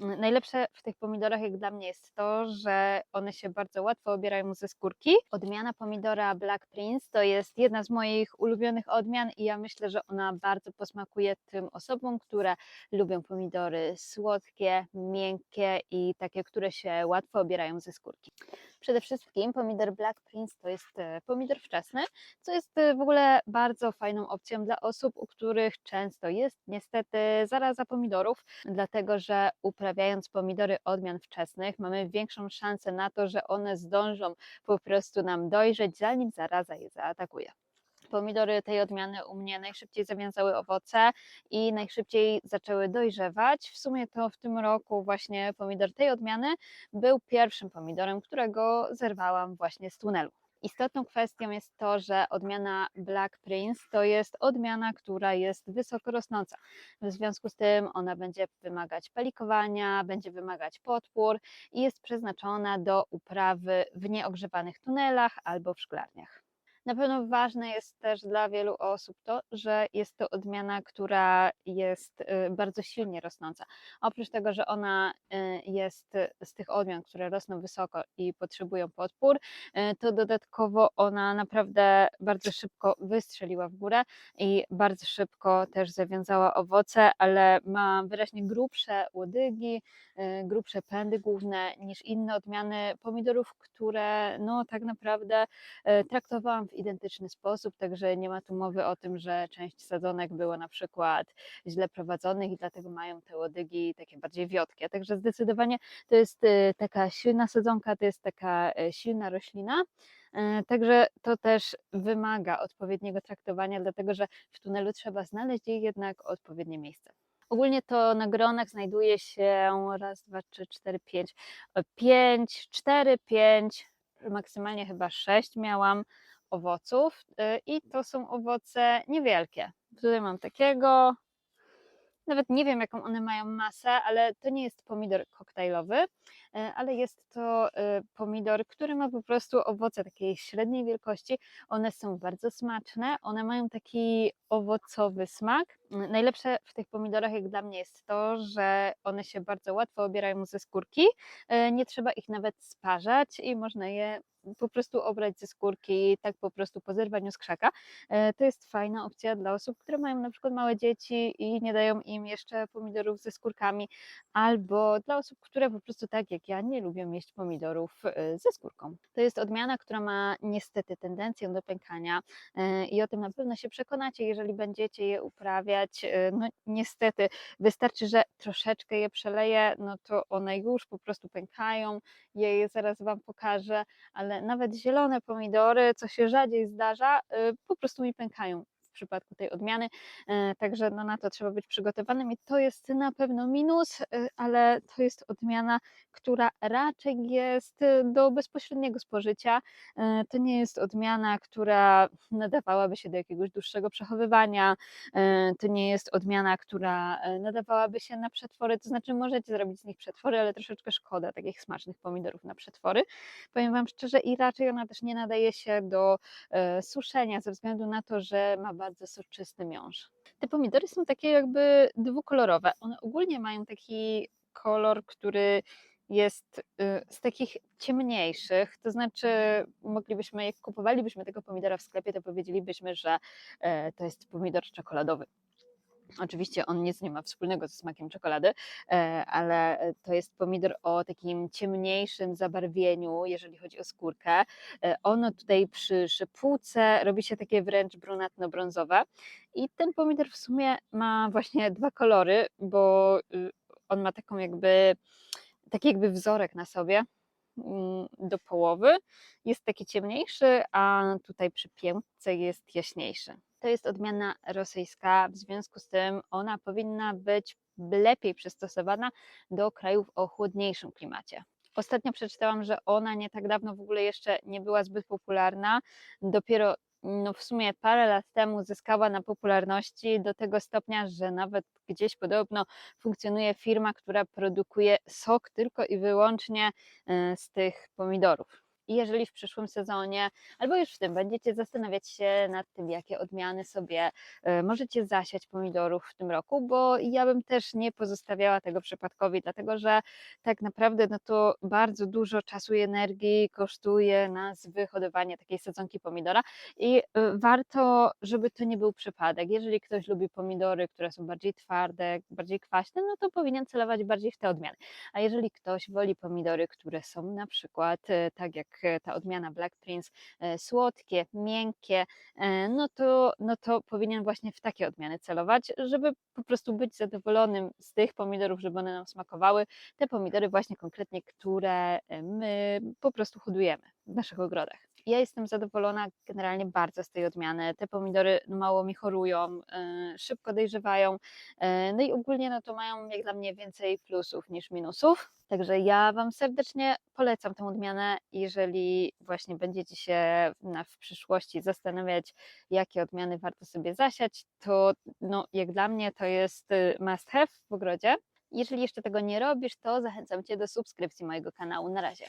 Najlepsze w tych pomidorach, jak dla mnie, jest to, że one się bardzo łatwo obierają ze skórki. Odmiana pomidora Black Prince to jest jedna z moich ulubionych odmian i ja myślę, że ona bardzo posmakuje tym osobom, które lubią pomidory słodkie, miękkie i takie, które się łatwo obierają ze skórki. Przede wszystkim pomidor Black Prince to jest e, pomidor wczesny, co jest e, w ogóle bardzo fajną opcją dla osób, u których często jest niestety zaraza pomidorów, dlatego że uprawiając pomidory odmian wczesnych mamy większą szansę na to, że one zdążą po prostu nam dojrzeć, zanim zaraza je zaatakuje. Pomidory tej odmiany u mnie najszybciej zawiązały owoce i najszybciej zaczęły dojrzewać. W sumie to w tym roku właśnie pomidor tej odmiany był pierwszym pomidorem, którego zerwałam właśnie z tunelu. Istotną kwestią jest to, że odmiana Black Prince to jest odmiana, która jest wysoko rosnąca. W związku z tym ona będzie wymagać pelikowania, będzie wymagać podpór i jest przeznaczona do uprawy w nieogrzewanych tunelach albo w szklarniach. Na pewno ważne jest też dla wielu osób to, że jest to odmiana, która jest y, bardzo silnie rosnąca. Oprócz tego, że ona y, jest z tych odmian, które rosną wysoko i potrzebują podpór, y, to dodatkowo ona naprawdę bardzo szybko wystrzeliła w górę i bardzo szybko też zawiązała owoce, ale ma wyraźnie grubsze łodygi, grubsze pędy główne niż inne odmiany pomidorów, które no tak naprawdę traktowałam w identyczny sposób, także nie ma tu mowy o tym, że część sadzonek było na przykład źle prowadzonych i dlatego mają te łodygi takie bardziej wiotkie. Także zdecydowanie to jest y, taka silna sadzonka, to jest taka y, silna roślina. y, Także to też wymaga odpowiedniego traktowania, dlatego że w tunelu trzeba znaleźć jej jednak odpowiednie miejsce. Ogólnie to na gronach znajduje się raz, dwa, trzy, cztery, pięć, pięć, cztery, pięć, maksymalnie chyba sześć miałam owoców y, i to są owoce niewielkie. Tutaj mam takiego, nawet nie wiem jaką one mają masę, ale to nie jest pomidor koktajlowy, ale jest to y, pomidor, który ma po prostu owoce takiej średniej wielkości. One są bardzo smaczne, one mają taki owocowy smak. Najlepsze w tych pomidorach, jak dla mnie, jest to, że one się bardzo łatwo obierają ze skórki. Nie trzeba ich nawet sparzać i można je po prostu obrać ze skórki, tak po prostu po zerwaniu z krzaka. E, To jest fajna opcja dla osób, które mają na przykład małe dzieci i nie dają im jeszcze pomidorów ze skórkami, albo dla osób, które po prostu tak jak ja nie lubią jeść pomidorów e, ze skórką. To jest odmiana, która ma niestety tendencję do pękania e, i o tym na pewno się przekonacie, jeżeli będziecie je uprawiać. E, No niestety wystarczy, że troszeczkę je przeleję, no to one już po prostu pękają. Ja je zaraz Wam pokażę, ale nawet zielone pomidory, co się rzadziej zdarza, po prostu mi pękają przypadku tej odmiany, e, także no na to trzeba być przygotowanym i to jest na pewno minus, y, ale to jest odmiana, która raczej jest y, do bezpośredniego spożycia. E, To nie jest odmiana, która nadawałaby się do jakiegoś dłuższego przechowywania, e, to nie jest odmiana, która e, nadawałaby się na przetwory, to znaczy możecie zrobić z nich przetwory, ale troszeczkę szkoda takich smacznych pomidorów na przetwory. Powiem Wam szczerze i raczej ona też nie nadaje się do e, suszenia ze względu na to, że ma bardzo soczysty miąższ. Te pomidory są takie jakby dwukolorowe. One ogólnie mają taki kolor, który jest y, z takich ciemniejszych, to znaczy moglibyśmy, jak kupowalibyśmy tego pomidora w sklepie, to powiedzielibyśmy, że e, to jest pomidor czekoladowy. Oczywiście on nic nie ma wspólnego ze smakiem czekolady, e, ale to jest pomidor o takim ciemniejszym zabarwieniu, jeżeli chodzi o skórkę. E, Ono tutaj przy szypułce robi się takie wręcz brunatno-brązowe i ten pomidor w sumie ma właśnie dwa kolory, bo y, on ma taką jakby, taki jakby wzorek na sobie do połowy. Jest taki ciemniejszy, a tutaj przy piętce jest jaśniejszy. To jest odmiana rosyjska, w związku z tym ona powinna być lepiej przystosowana do krajów o chłodniejszym klimacie. Ostatnio przeczytałam, że ona nie tak dawno w ogóle jeszcze nie była zbyt popularna. Dopiero no w sumie parę lat temu zyskała na popularności do tego stopnia, że nawet gdzieś podobno funkcjonuje firma, która produkuje sok tylko i wyłącznie e, z tych pomidorów. I jeżeli w przyszłym sezonie, albo już w tym, będziecie zastanawiać się nad tym, jakie odmiany sobie e, możecie zasiać pomidorów w tym roku, bo ja bym też nie pozostawiała tego przypadkowi, dlatego że tak naprawdę no to bardzo dużo czasu i energii kosztuje nas wyhodowanie takiej sadzonki pomidora i e, warto, żeby to nie był przypadek. Jeżeli ktoś lubi pomidory, które są bardziej twarde, bardziej kwaśne, no to powinien celować bardziej w te odmiany. A jeżeli ktoś woli pomidory, które są na przykład, e, tak jak ta odmiana Black Prince, e, słodkie, miękkie, e, no to, no to powinien właśnie w takie odmiany celować, żeby po prostu być zadowolonym z tych pomidorów, żeby one nam smakowały. Te pomidory właśnie konkretnie, które e, my po prostu hodujemy w naszych ogrodach. Ja jestem zadowolona generalnie bardzo z tej odmiany. Te pomidory no, mało mi chorują, e, szybko dojrzewają, e, no i ogólnie no to mają jak dla mnie więcej plusów niż minusów. Także ja Wam serdecznie polecam tę odmianę, jeżeli właśnie będziecie się w przyszłości zastanawiać, jakie odmiany warto sobie zasiać, to no, jak dla mnie to jest y, must have w ogrodzie. Jeżeli jeszcze tego nie robisz, to zachęcam Cię do subskrypcji mojego kanału. Na razie.